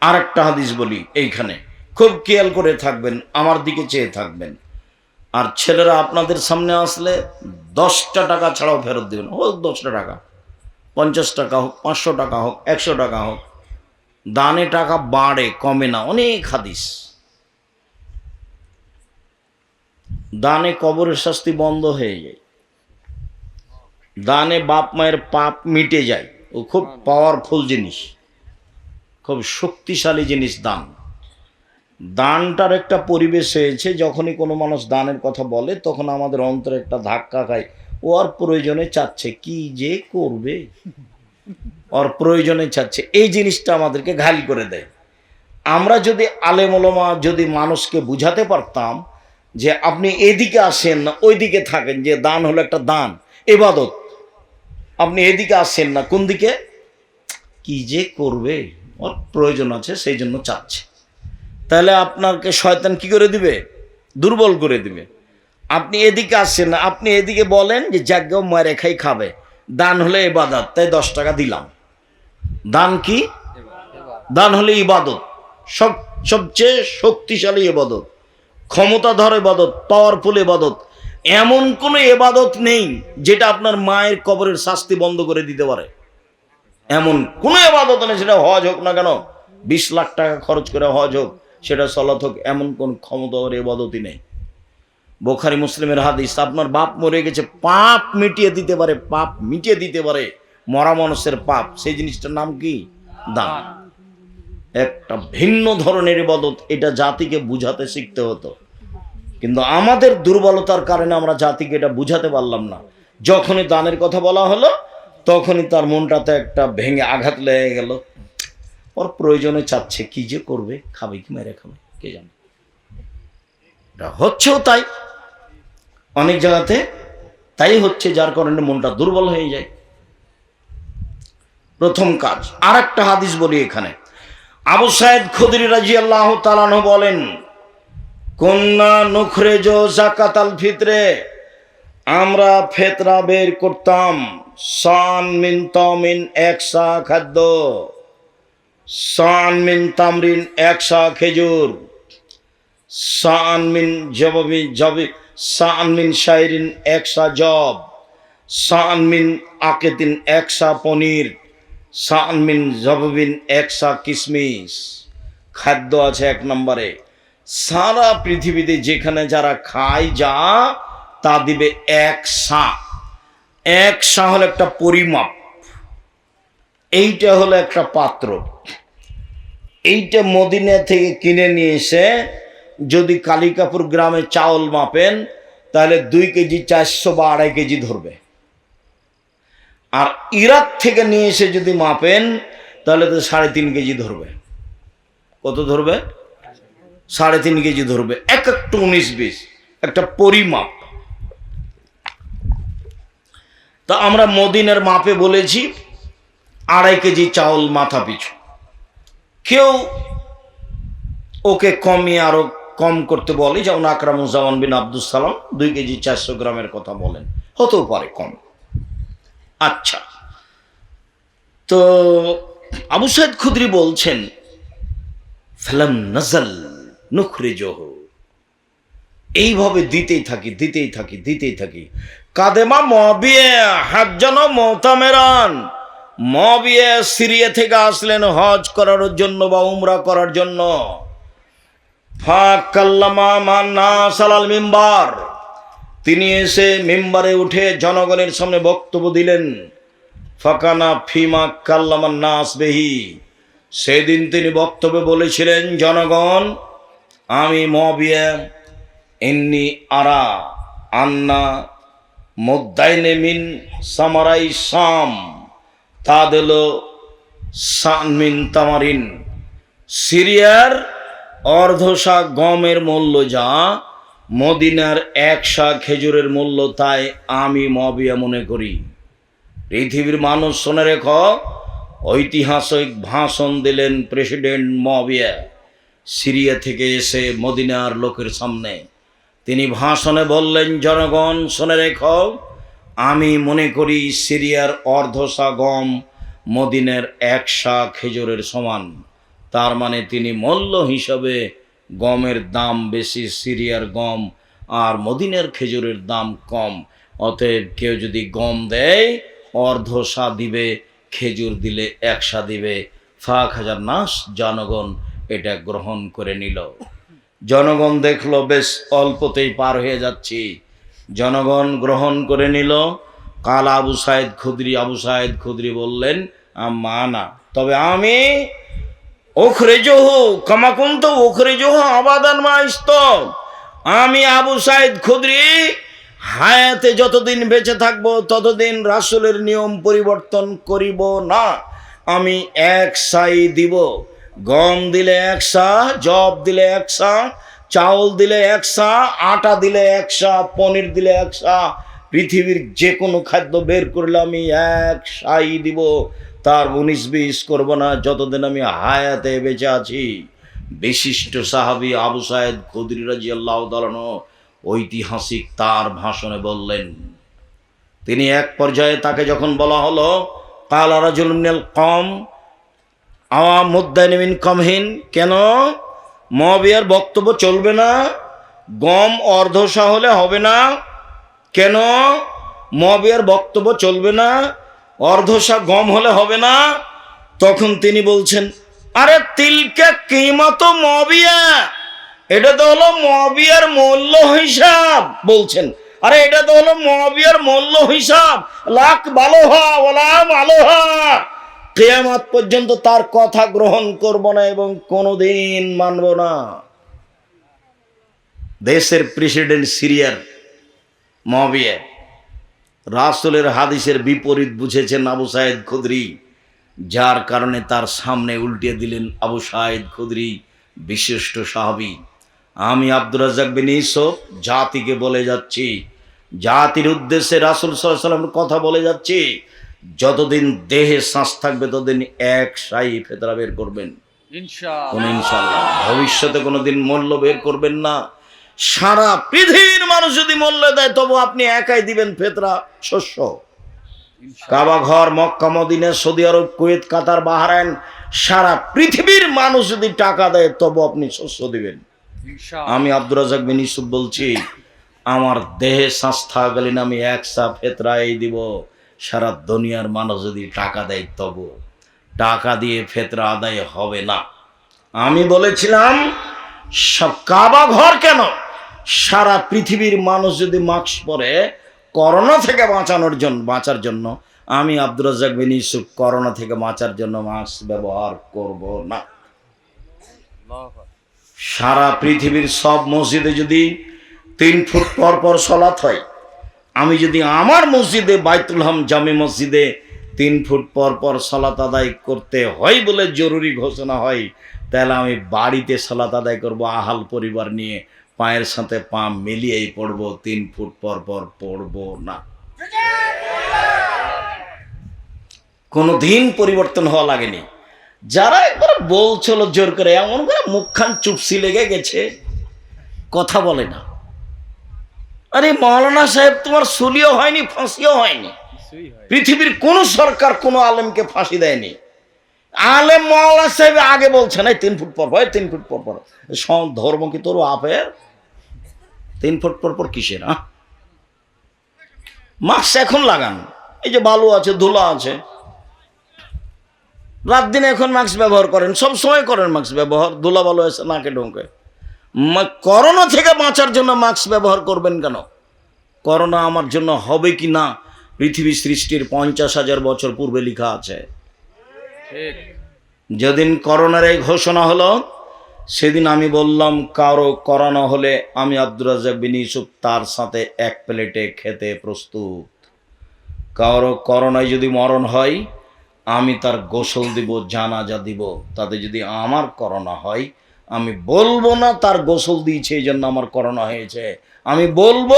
আর একটা হাদিস বলি এইখানে। খুব কেয়াল করে থাকবেন, আমার দিকে চেয়ে থাকবেন। আর ছেলেরা আপনাদের সামনে আসলে দশটা টাকা ছাড়াও ফেরত দেবেন। হোক দশটা টাকা, পঞ্চাশ টাকা হোক, পাঁচশো টাকা হোক, একশো টাকা হোক, দানে টাকা বাড়ে, কমে না, অনেক হাদিস। দানে কবরের শাস্তি বন্ধ হয়ে যায়। দানে বাপ মায়ের পাপ মিটে যায়। ও খুব পাওয়ারফুল জিনিস। খুব শক্তিশালী জিনিস দান। দানটার একটা পরিবেশ হয়েছে, যখনই কোনো মানুষ দানের কথা বলে, তখন আমাদের অন্তরে একটা ধাক্কা খায়, ও আর প্রয়োজনে চাচ্ছে, কি যে করবে? ওর প্রয়োজনে চাচ্ছে, এই জিনিসটা আমাদেরকে ঘালি করে দেয়। আমরা যদি আলেমলমা যদি মানুষকে বুঝাতে পারতাম যে আপনি এদিকে আসেন না, ওইদিকে থাকেন, যে দান হলো একটা দান, এবাদত। আপনি এদিকে আসেন না, কোন দিকে? কি যে করবে? ওর প্রয়োজন আছে, সেই জন্য চাচ্ছে। তাহলে আপনাকে শয়তান কি করে দিবে? দুর্বল করে দিবে। আপনি এদিকে আসছেন না, আপনি এদিকে বলেন যে যাজ্ঞ মারে খাই খাবে। দান হলে এবাদত তাই দশ টাকা দিলাম। দান কি? দান হলে ইবাদত। সব, সবচেয়ে শক্তিশালী এবাদত ক্ষমতাধর এবাদত পাওয়ারফুল এবাদত এমন কোনো এবাদত নেই যেটা আপনার মায়ের কবরের শাস্তি বন্ধ করে দিতে পারে। এমন কোনো এবাদত নেই, সেটা হজ হোক না কেন, বিশ লাখ টাকা খরচ করে হজ হোক, সেটা সলাত হোক, এমন কোন ক্ষমতাধর এবাদতই নেই। বোখারি মুসলিমের হাদিস, আপনার বাপ মরে গেছে, পাপ মিটিয়ে দিতে পারে, পাপ মিটিয়ে দিতে পারে, মরা মানুষের পাপ, সেই জিনিসটার নাম কি? দান। একটা ভিন্ন ধরনের ইবাদত, এটা জাতিকে বুঝাতে শিখতে হতো। কিন্তু আমাদের দুর্বলতার কারণে আমরা জাতিকে এটা বুঝাতে পারলাম না। যখনই দানের কথা বলা হলো তখনই তার মনটাতে একটা ভেঙে আঘাত লেগে গেল। ওর প্রয়োজনে চাচ্ছে, কি যে করবে, খাবে কি, মেরে খাবে, কে জানে। এটা হচ্ছেও তাই। অনেক জায়গাতে তাই হচ্ছে, যার কারণে মনটা দুর্বল হয়ে যায়। প্রথম কাজ আর একটা হাদিস বলি এখানে। আবু সাহেদ খুদরি রাজি আল্লাহ তালানো বলেন কন্যা নুখরে জো জাকাত আল ফিতরে, আমরা ফেতরা বের করতাম। সান মিন তমিন একসা খাদ্য। সান মিন তামরিন একসা খেজুর। সান মিন জববি জবি, সান মিন শাইরিন একসা জব। সান মিন আকেতিন একসা পনির। সান মিন জববিন একসা কিসমিস। খাদ্য আছে এক নম্বরে। সারা পৃথিবীতে যেখানে যারা খায় যা, তা দিবে এক সা। এক সা হলো একটা পরিমাপ। এইটা হলো একটা পাত্র। এইটা মদিনা থেকে কিনে নিয়ে এসে যদি কালিকাপুর গ্রামে চাউল মাপেন, তাহলে দুই কেজি চারশো বা আড়াই কেজি ধরবে। আর ইরাক থেকে নিয়ে এসে যদি মাপেন, তাহলে তো সাড়ে তিন কেজি ধরবে। কত ধরবে? সাড়ে তিন কেজি ধরবে। এক একটা উনিশ বিশ। একটা পরিমাপ। তা আমরা মদিনের মাপে বলেছি, আড়াই কেজি চাউল মাথা পিছু। কেউ ওকে কমিয়ে আরও কম করতে বলে যেমন আকরামুজ্জামান বিন আব্দুল সালাম, দুই কেজি চারশো গ্রামের কথা বলেন। হতেও পারে কম। আচ্ছা। তো আবু সাইদ খুদরি বলছেন, ফেলাম নজল নুখরে জহ এইভাবে দিতেই থাকি দিতেই থাকি দিতেই থাকি। কাদেমা মবিয়ে হাজ্জান মোতামেরান। মবিয়ে সিরিয়া থেকে আসলেন হজ করার জন্য বা উমরা করার জন্য। মিম্বার। তিনি এসে মেম্বারে উঠে জনগণের সামনে বক্তব্য দিলেন। ফাকানা ফিমা কাল্লামান নাস বেহি। সেদিন তিনি বক্তব্যে বলেছিলেন, জনগণ, আমি মবিয়া এমনি আরা আন্না মোদ্দাইনে মিন সামারাই সাম তাদেল সান মিন তামারিন। সিরিয়ার অর্ধশা গমের মূল্য যা, মদিনার একশা খেজুরের মূল্য তাই আমি মবিয়া মনে করি। পৃথিবীর মানুষ শুনে রেখ, ঐতিহাসিক ভাষণ দিলেন প্রেসিডেন্ট মবিয়া। সিরিয়া থেকে এসে মদিনার লোকের সামনে তিনি ভাষণে বললেন, জনগণ, শুনে রেখ, আমি মনে করি সিরিয়ার অর্ধশা গম মদিনের একশা খেজুরের সমান। তার মানে তিনি মূল্য হিসাবে গমের দাম বেশি, সিরিয়ার গম আর মদিনের খেজুরের দাম কম। অতএব কেউ যদি গম দেয়, অর্ধ সা দিবে, খেজুর দিলে এক সা দিবে। ফাঁক হাজার নাস, জনগণ এটা গ্রহণ করে নিল। জনগণ দেখল, বেশ অল্পতেই পার হয়ে যাচ্ছি। জনগণ গ্রহণ করে নিল। কাল আবু সাহেদ খুদরি, আবু সাহেদ খুদরি বললেন মা না। তবে আমি ওখরে জহু কামাকুন্ত ওখরে জহু আবাদান মাইস্ত আমি, আবু সাইদ খুদরি, হায়াতে যতদিন বেঁচে থাকব, ততদিন রাসুলের নিয়ম পরিবর্তন করিব না। আমি এক সাই দিব। গম দিলে একসা জব দিলে একসা চাউল দিলে একসা আটা দিলে একসা পনির দিলে একসা পৃথিবীর যে কোনো খাদ্য বের করলে আমি এক সাই দিব। তার উনিশ বিশ করব না, যতদিন আমি হায়াতে বেঁচে আছি। বিশিষ্ট সাহাবি আবু সাহেদ খুদরি রাজি আল্লাহ ঐতিহাসিক তার ভাষণে বললেন, তিনি এক পর্যায়ে তাকে যখন বলা হলো, কাল রাজুল কম আওয়াম মুদ্দানিমিন কমহীন। কেন? মবিয়ার বক্তব্য চলবে না। গম অর্ধসা হলে হবে না। কেন? মবিয়ার বক্তব্য চলবে না। অর্ধসা গম হলে হবে না। তখন তিনি বলছেন, আরে তিলকে কিমত মবিয়া এটা তো হলো মবিয়ার মূল্য হিসাব। বলছেন, আরে এটা তো হলো মবিয়ার মূল্য হিসাব। লাখ ভালো হা ওলাম ভালো হা কেয়ামাত পর্যন্ত তার কথা গ্রহণ করব না এবং কোনোদিন মানব না। দেশের প্রেসিডেন্ট সিরিয়ার মবিয়া রাসুলের হাদিসের বিপরীত বুঝেছেন আবু সাহেদ খুদরি, যার কারণে তার সামনে উল্টে দিলেন আবু সাহেদ খুদরি, বিশিষ্ট সাহাবি। আমি আব্দুর রাজাক বিন ইসব জাতিকে বলে যাচ্ছি, জাতির উদ্দেশ্যে রাসুল সাল্লামের কথা বলে যাচ্ছি যতদিন দেহে শ্বাস থাকবে ততদিন এক সাই ফেতরা বের করবেন। কোন ইনশাল্লাহ ভবিষ্যতে কোনোদিন মূল্য বের করবেন না। সারা পৃথিবীর মানুষ যদি মূল্য দেয় তবু আপনি একাই দিবেন ফেতরা শস্য। কাবা ঘর Mecca Medina Saudi Arab Kuwait Qatar Bahrain সারা পৃথিবীর মানুষ যদি টাকা দেয় তবু আপনি শস্য দিবেন। আমি আব্দুর রাজাক বিন ইউসুফ বলছি আমার দেহে শ্বাস থাকালীন আমি এক সা ফেতরাই দিব। সারা দুনিয়ার মানুষ যদি টাকা দেয়, তবু টাকা দিয়ে ফেতরা আদায় হবে না। আমি বলেছিলাম, সব কাবা ঘর কেন? সারা পৃথিবীর মানুষ যদি মাস্ক পরে করোনা থেকে বাঁচানোর জন্য বাঁচার জন্য, আমি আব্দুর রাজাক বিন ইউসুফ করোনা থেকে বাঁচার জন্য মাস্ক ব্যবহার করব না। সারা পৃথিবীর সব মসজিদে যদি তিন ফুট পর পর সলাৎ হয় আমি যদি আমার মসজিদে বাইতুল হাম জামে মসজিদে তিন ফুট পর পর সলাত আদায় করতে হয় বলে জরুরি ঘোষণা হয়, তাহলে আমি বাড়িতে সলাত আদায় করব, আহাল পরিবার নিয়ে পায়ের সাথে পা মিলিয়েই পড়ব, তিন ফুট পর পর পড়ব না। কোনো দিন পরিবর্তন হওয়া লাগেনি। যারা একবার বলছিল জোর করে, এমন করে মুখখান চুপসি লেগে গেছে, কথা বলে না। আরে মৌলানা সাহেব তোমার সুলিও হয়নি ফাঁসিও হয়নি। পৃথিবীর কোন সরকার কোন আলেমকে ফাঁসি দেয়নি। আলেম মৌলানা সাহেব আগে বলছে এই তিন ফুট পর পর তিন ফুট পর পর। ধর্ম কি তোর আপের তিন ফুট পর পর কিসের হ্যাঁ মাস্ক এখন লাগান। এই যে বালু আছে ধুলা আছে। রাত দিন এখন মাস্ক ব্যবহার করেন সব সময় করেন মাস্ক ব্যবহার। ধুলা বালু এসে নাকে ঢোকে। করোনা থেকে বাঁচার জন্য মাস্ক ব্যবহার করবেন কেন? করোনা আমার জন্য হবে কি না? পৃথিবী সৃষ্টির পঞ্চাশ হাজার বছর পূর্বে লেখা আছে। যেদিন করোনার এই ঘোষণা হলো সেদিন আমি বললাম কারও করোনা হলে আমি আব্দুর রাজাক বিন ইউসুফ তার সাথে এক প্লেটে খেতে প্রস্তুত। কারও করোনায় যদি মরণ হয় আমি তার গোসল দিব জানাজা দিব। তাতে যদি আমার করোনা হয় আমি বলব না তার গোসল দিয়েছে, এই জন্য আমার করোনা হয়েছে। আমি বলব,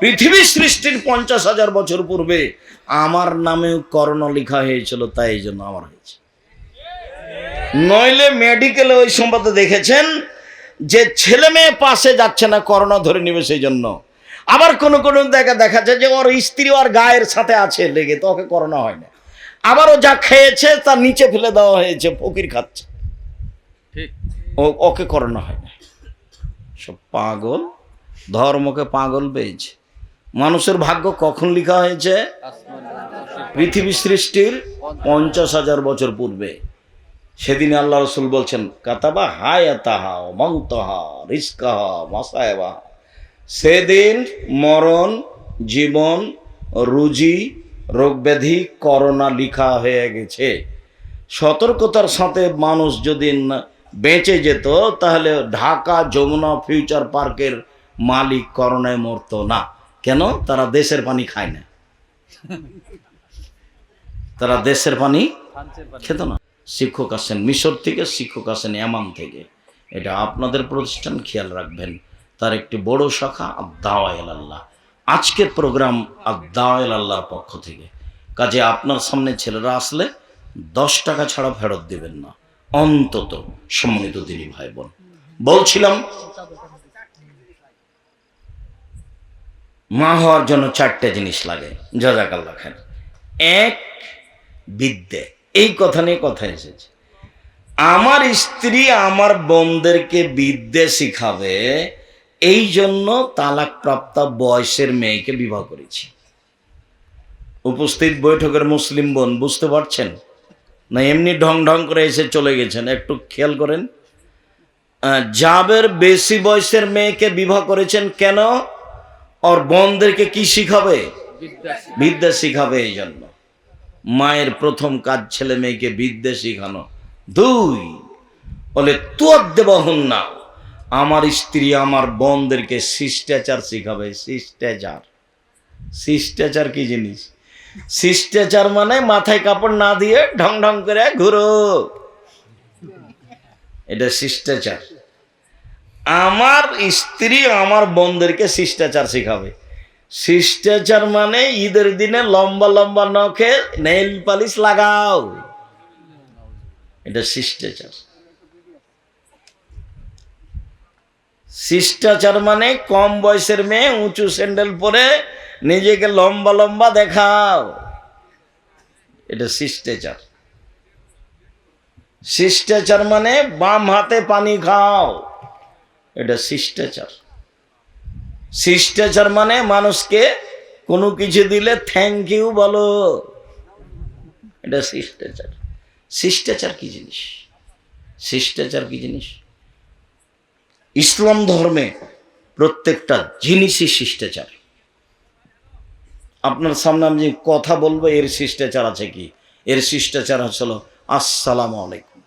পৃথিবী সৃষ্টির পঞ্চাশ হাজার বছর পূর্বে আমার নামেও করোনা লেখা হয়েছিল, তাই এই জন্য আমার হয়েছে। নইলে মেডিকেলে ওই সম্পদে দেখেছেন যে ছেলে মেয়ে পাশে যাচ্ছে না, করোনা ধরে নেবে সেই জন্য। আবার কোনো কোনো দেখা দেখা যায় যে ওর স্ত্রী ওর গায়ের সাথে আছে, লেগে তো ওকে করোনা হয় না। আবারও যা খেয়েছে তার নিচে ফেলে দেওয়া হয়েছে, ফকির খাচ্ছে। ওকে করানো হয় না সব পাগল, ধর্মকে পাগল পেয়েছে মানুষের ভাগ্য কখন লেখা হয়েছে? পৃথিবী সৃষ্টির পঞ্চাশ হাজার বছর পূর্বে। সেদিন আল্লাহ রসুল বলছেন, কাতাবা হায়াতাহা মংতহা রিস্কাহা মাসায়বা। সেদিন মরণ, জীবন, রুজি, রোগব্যাধি, করোনা লিখা হয়ে গেছে। সতর্কতার সাথে মানুষ যদি বেঁচে যেত, তাহলে ঢাকা যমুনা ফিউচার পার্কের মালিক করোনায় মরতো না। কেন? তারা দেশের পানি খায় না। তারা দেশের পানি খেত না। শিক্ষক আসেন মিশর থেকে, শিক্ষক আসেন এমান থেকে। এটা আপনাদের প্রতিষ্ঠান খেয়াল রাখবেন। তার একটি বড় শাখা আদাওয়াল আল্লাহ। আজকের প্রোগ্রাম আদাওয়াল আল্লাহর পক্ষ থেকে। কাজে আপনার সামনে ছেলেরা আসলে দশ টাকা ছাড়া ফেরত দেবেন না। অন্তত সম্মানিত দিনী ভাই বোন বলছিলাম, মা হওয়ার জন্য চারটে জিনিস লাগে। জাজাকাল্লা খান এক, বিদ্যে। এই কথা নিয়ে কথা এসেছে। আমার স্ত্রী আমার বোনদেরকে বিদ্যে শিখাবে, এই জন্য তালাকপ্রাপ্ত বয়সের মেয়েকে বিবাহ করেছি। উপস্থিত বৈঠকের মুসলিম বোন, বুঝতে পারছেন? না এমনি ঢং ঢং করে এসে চলে গেছেন। একটু খেয়াল করেন। জাবের বেশি বয়সের মেয়েকে বিবাহ করেছেন কেন? ওর বোনদেরকে কি শিখাবে? বিদ্যা শিখাবে এই জন্য। মায়ের প্রথম কাজ ছেলে মেয়েকে বিদ্যা শিখানো। দুই বলে তোর দেবহন না। আমার স্ত্রী আমার বোনদেরকে শিষ্টাচার শিখাবে। শিষ্টাচার। শিষ্টাচার কি জিনিস? শিষ্টাচার মানে মাথায় কাপড় না দিয়ে ঢং ঢং করে ঘুরো। এটা শিষ্টাচার। আমার স্ত্রী আমার বোনদেরকে শিষ্টাচার শিখাবে। শিষ্টাচার মানে ঈদের দিনে লম্বা লম্বা নখে নেইল পালিশ লাগাও। এটা শিষ্টাচার। শিষ্টাচার মানে কম বয়সের মেয়ে উঁচু স্যান্ডেল পরে নিজেকে লম্বা লম্বা দেখাও। এটা শিষ্টাচার। শিষ্টাচার মানে বাম হাতে পানি খাও। এটা শিষ্টাচার। শিষ্টাচার মানে মানুষকে কোনো কিছু দিলে থ্যাংক ইউ বলো। এটা শিষ্টাচার। শিষ্টাচার কি জিনিস? শিষ্টাচার কি জিনিস? ইসলাম ধর্মে প্রত্যেকটা জিনিসই শিষ্টাচার। আপনার সামনে আমি কথা বলব, এর শিষ্টাচার আছে কি? এর শিষ্টাচার হচ্ছিল, আসসালাম আলাইকুম।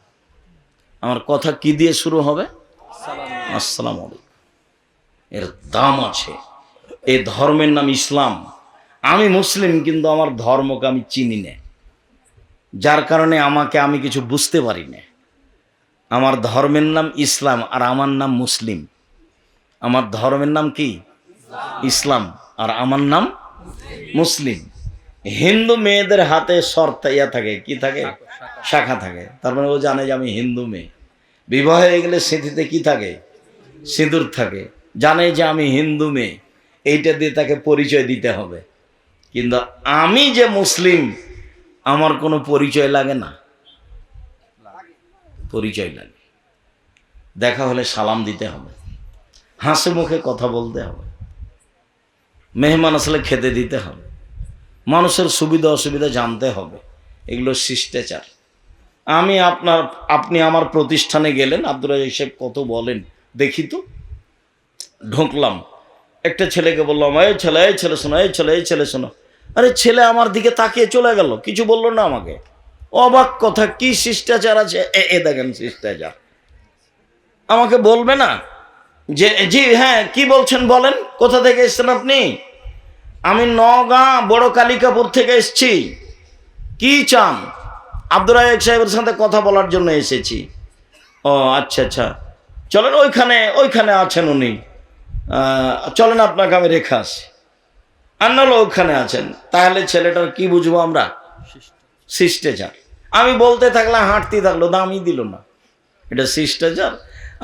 আমার কথা কি দিয়ে শুরু হবে? আসসালাম আলাইকুম। এর দাম আছে। এ ধর্মের নাম ইসলাম। আমি মুসলিম, কিন্তু আমার ধর্মকে আমি চিনি না। যার কারণে আমাকে আমি কিছু বুঝতে পারি না। আমার ধর্মের নাম ইসলাম আর আমার নাম মুসলিম। আমার ধর্মের নাম কি? ইসলাম। আর আমার নাম মুসলিম। হিন্দু মেয়েদের হাতে শর্ত ইয়া থাকে, কি থাকে? শাখা থাকে। তার মানে ও জানে যে আমি হিন্দু মেয়ে। বিবাহ হয়ে গেলে স্মৃতিতে কি থাকে? সিঁদুর থাকে। জানে যে আমি হিন্দু মেয়ে। এইটা দিয়ে তাকে পরিচয় দিতে হবে। কিন্তু আমি যে মুসলিম, আমার কোনো পরিচয় লাগে না। পরিচয় লাগে দেখা হলে সালাম দিতে হবে। হাসি মুখে কথা বলতে হবে। মেহমান আসলে খেতে দিতে হবে। মানুষের সুবিধা অসুবিধা জানতে হবে। এগুলো শিষ্টাচার। আমি আপনার, আপনি আমার প্রতিষ্ঠানে গেলেন আব্দুল রাজাক সাহেব কত বলেন, দেখি তো। ঢুকলাম। একটা ছেলেকে বললাম, এই ছেলে এই ছেলে শোনো, এই ছেলে এই ছেলে শোনো। আরে ছেলে আমার দিকে তাকিয়ে চলে গেল। কিছু বলল না আমাকে। অবাক কথা, কি শিষ্টাচার আছে? এ দেখেন শিষ্টাচার। আমাকে বলবে না? যে, জি হ্যাঁ কি বলছেন বলেন? কোথা থেকে এসছেন আপনি? আমি নগাঁ, বড় কালিকাপুর থেকে এসছি। কি চান? আব্দুর রাজাক সাহেবের সাথে কথা বলার জন্য এসেছি। ও আচ্ছা আচ্ছা। চলেন ওইখানে ওইখানে আছেন উনি। চলেন আপনাকে আমি রেখে আসি। আর ওখানে আছেন। তাহলে ছেলেটার কি বুঝব আমরা? শিষ্টাচার আমি বলতে থাকলে হাঁটতে থাকল, দামই দিল না। এটা শিষ্টাচার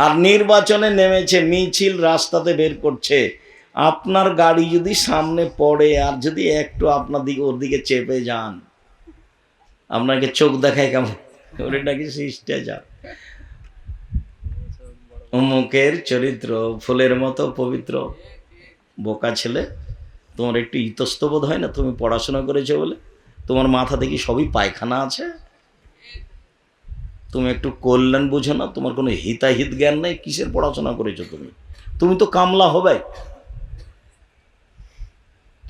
আর নির্বাচনে নেমেছে, মিছিল রাস্তাতে বের করছে। আপনার গাড়ি যদি সামনে পড়ে আর যদি একটু আপনার দিকে, ওর দিকে চেপে যান, আপনাকে চোখ দেখায় কেমন? ওটা নাকি শিষ্টাচার অমুকের চরিত্র ফুলের মতো পবিত্র। বোকা ছেলে, তোমার একটু ইতস্তবোধ হয় না? তুমি পড়াশোনা করেছ বলে? তোমার মাথা দেখি সবই পায়খানা আছে? তুমি একটু কল্যাণ বুঝো না, তোমার কোনো হিতাহিত জ্ঞান নেই? কিসের পড়াশোনা করেছ তুমি? তুমি তো কামলা হবে।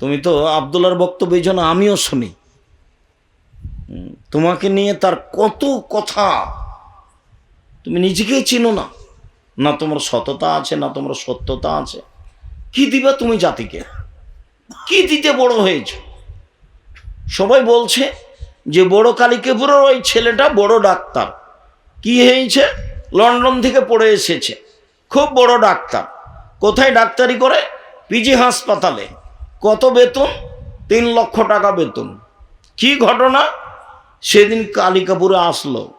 তুমি তো আবদুল্লার বক্তব্য জন্য আমিও শুনি। তোমাকে নিয়ে তার কত কথা। তুমি নিজেকেই চিনো না। না তোমার সততা আছে, না তোমার সত্যতা আছে। কি দিবা তুমি জাতিকে? কি দিতে বড় হয়েছ? সবাই বলছে যে বড় কালিকেপুরের ওই ছেলেটা বড় ডাক্তার। কি হয়েছে? লন্ডন থেকে পড়ে এসেছে। খুব বড় ডাক্তার। কোথায় ডাক্তারি করে? পিজি হাসপাতালে। কত বেতন? তিন লক্ষ টাকা বেতন। কি ঘটনা? সেদিন কালিকাপুরে আসলো,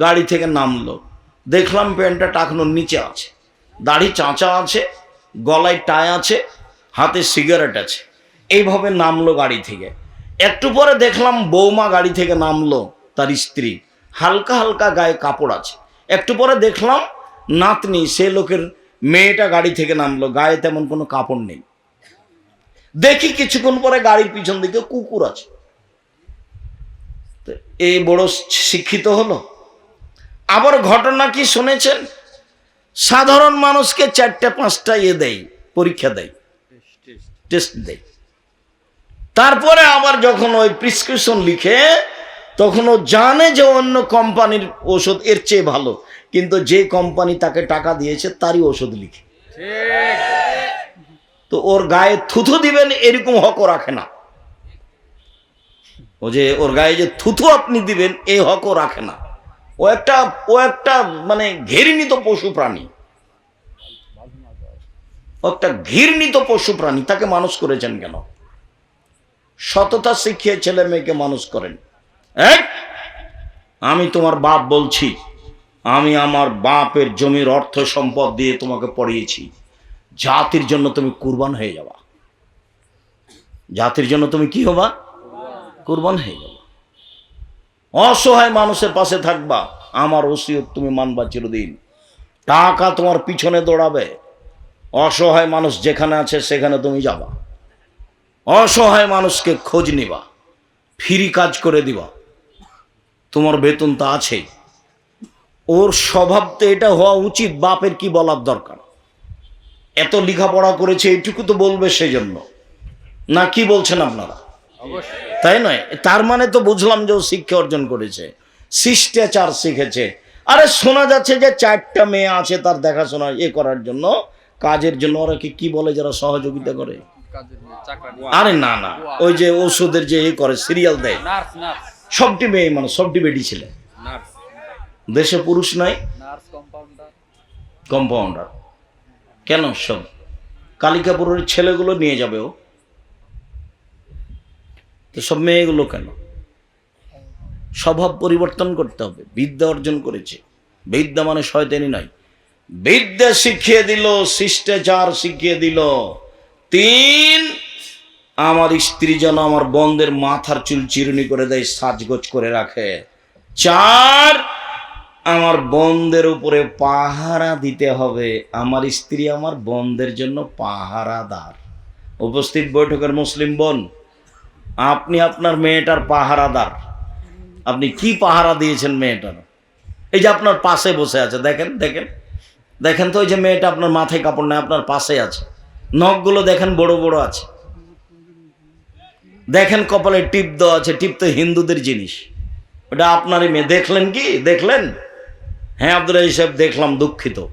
গাড়ি থেকে নামলো। দেখলাম প্যান্টটা টাকনোর নিচে আছে। দাড়ি চাঁচা আছে, গলায় টাই আছে, হাতে সিগারেট আছে। এইভাবে নামলো গাড়ি থেকে। একটু পরে দেখলাম বৌমা গাড়ি থেকে নামলো তার স্ত্রী। হালকা হালকা গায়ে কাপড় আছে। একটু পরে দেখলাম নাতনি সে লোকের মেয়েটা গাড়ি থেকে নামলো। গায়ে তেমন কোনো কাপড় নেই। দেখি কিছুক্ষণ পরে গাড়ির পিছন দিকে কুকুর আছে। এই বড় শিক্ষিত হলো। আবার ঘটনা কি শুনেছেন? সাধারণ মানুষকে চারটা পাঁচটা ইয়ে দেয় পরীক্ষা দেয়। টেস্ট দেয়। তারপরে আবার যখন ওই প্রিসক্রিপশন লিখে, তখন ও জানে যে অন্য কোম্পানির ওষুধ এর চেয়ে ভালো। কিন্তু যে কোম্পানি তাকে টাকা দিয়েছে, তারই ওষুধ লিখে। তো ওর গায়ে থুথু দিবেন এরকম হকও রাখে না। ও যে ওর গায়ে যে থুথু আপনি দিবেন এই হকও রাখে না। ও একটা ও একটা মানে ঘৃণিত পশু প্রাণী। একটা ঘৃণিত পশু প্রাণী, তাকে মানুষ করেছেন কেন? সততা শিখিয়ে ছেলে মেয়েকে মানুষ করেন। এই! আমি তোমার বাপ বলছি, আমি আমার বাপের জমির অর্থ সম্পদ দিয়ে তোমাকে পড়িয়েছি। জাতির জন্য তুমি কুরবান হয়ে যাবা। জাতির জন্য তুমি কি হবা? কুরবান হয়ে যাবা। অসহায় মানুষের পাশে থাকবা, আমার ওসিয়ত তুমি মানবা চিরদিন। টাকা তোমার পিছনে দৌড়াবে। অসহায় মানুষ যেখানে আছে সেখানে তুমি যাবা। অসহায় মানুষকে খোঁজ নিবা, ফ্রি কাজ করে দিবা। তোমার বেতন তো আছেই। ওর স্বভাব তো এটা হওয়া উচিত, বাপের কি বলার দরকার? এত লেখাপড়া করেছে, এইটুকু তো বলবে সেই জন্য না, কি বলছেন আপনারা? তাই নয়? তার মানে তো বুঝলাম যে ও শিক্ষা অর্জন করেছে, শিষ্টাচার শিখেছে। আরে শোনা যাচ্ছে যে চারটা মেয়ে আছে তার দেখাশোনা এ করার জন্য, কাজের জন্য। ওরা কি বলে যারা সহযোগিতা করে? আরে না না। ওই যে ওষুধের যে এ করে সিরিয়াল দেয়। সবটি মেয়ে মানে সবটি বেটি ছেলে। দেশে পুরুষ নাই। কম্পাউন্ডার কম্পাউন্ডার কেন সব? কালিকাপুরের ছেলেগুলো নিয়ে যাবে ও। তো সব মেয়েগুলো কেন? স্বভাব পরিবর্তন করতে হবে বিদ্যা অর্জন করেছে। বিদ্যা মানে শয়তানি নয়। বিদ্যা শিখিয়ে দিল শিষ্টাচার শিখিয়ে দিল। তিন, আমার স্ত্রী যেন আমার বন্ধের মাথার চুল চিরুনি করে দেয়, সাজগোজ করে রাখে। চার, আমার বন্ধের উপরে পাহারা দিতে হবে। আমার স্ত্রী আমার বন্ধের জন্য পাহারাদার। উপস্থিত বৈঠকের মুসলিম বোন, আপনি আপনার মেয়েটার পাহারাদার। আপনি কি পাহারা দিয়েছেন মেয়েটার? এই যে আপনার পাশে বসে আছে, দেখেন দেখেন। দেখেন তো ওই যে মেয়েটা আপনার মাথায় কাপড় নেয়, আপনার পাশে আছে। নখগুলো দেখেন বড় বড় আছে। দেখেন কপালে টিপ দেওয়া আছে, টিপ তো হিন্দুদের জিনিস। ওটা আপনারই মেয়ে। দেখলেন কি? দেখলেন? হ্যাঁ আব্দুল রাজি সাহেব, দেখলাম দুঃখিত।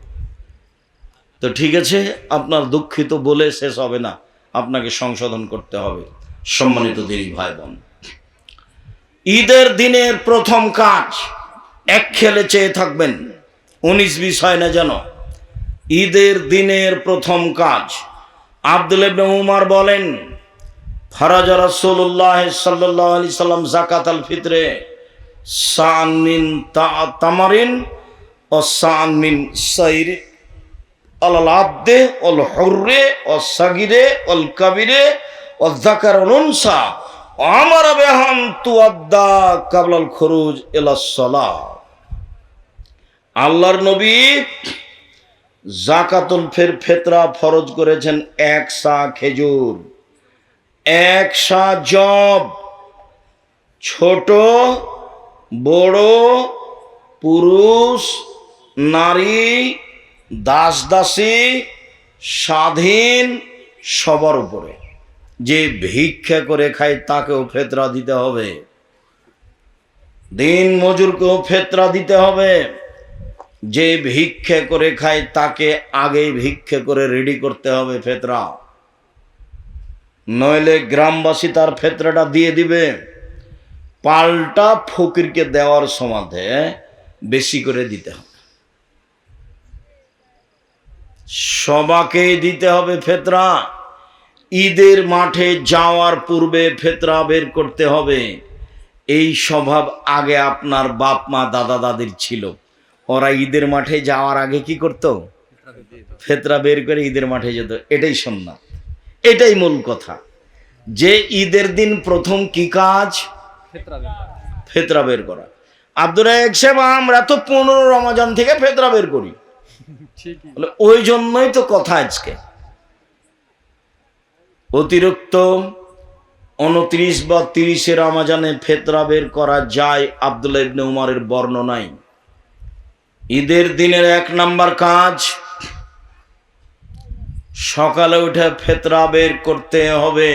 তো ঠিক আছে, আপনার দুঃখিত বলে শেষ হবে না। আপনাকে সংশোধন করতে হবে। সম্মানিত দেরি ভাই বোন ঈদের দিনের প্রথম কাজ, এক খেলে চেয়ে থাকবেন। উনিশ বিশ হয় না যেন? ঈদের দিনের প্রথম কাজ আব্দুল ইবনে উমার বলেন, ফরাজ রাসূলুল্লাহ সাল্লাল্লাহু আলাইহি সাল্লাম যাকাত আল ফিতরে, সান মিন তামারিন ও সান মিন সাইর আল আব্দে অল হর্রে ও সাগিরে অল কাবিরে ও জাকার উনসা, আমার বেহান তুয়াদ্দা কাবলাল খরুজ এলা সলা আল্লাহর নবী জাকাতুল ফের ফেতরা ফরজ করেছেন এক সা খেজুর। এক সা জব। ছোট, বড়, পুরুষ, নারী দাস দাসী স্বাধীন, সবার উপরে। যে ভিক্ষা করে খায় তাকেও ফেতরা দিতে হবে। দিন মজুরকেও ফেতরা দিতে হবে। যে ভিক্ষে করে খায়, তাকে আগে ভিক্ষে করে রেডি করতে হবে ফেতরা। নইলে গ্রামবাসী তার ফেতরাটা দিয়ে দিবে। পাল্টা ফকিরকে দেওয়ার সমাধে বেশি করে দিতে হবে। সবাকে দিতে হবে ফেতরা। ঈদের মাঠে যাওয়ার পূর্বে ফেতরা বের করতে হবে। এই স্বভাব আগে আপনার বাপ মা দাদা দাদির ছিল। ওরা ঈদের মাঠে যাওয়ার আগে কি করত? ফেতরা বের করে ঈদের মাঠে যেত। এটাই সন্ন্যাত এটাই মূল কথা। যে ঈদের দিন প্রথম কি কাজ? ফেতরা বের করা। আব্দুর সাহেব, আমরা তো পনেরো রমাজান থেকে ফেতরা বের করি। ওই জন্যই তো কথা আজকে। অতিরিক্ত উনত্রিশ বা তিরিশে রমাজানে ফেতরা বের করা যায় আবদুল্লাহ ইবনে উমারের বর্ণনায়। ঈদের দিনের এক নাম্বার কাজ সকালে উঠে ফেতরা বের করতে হবে।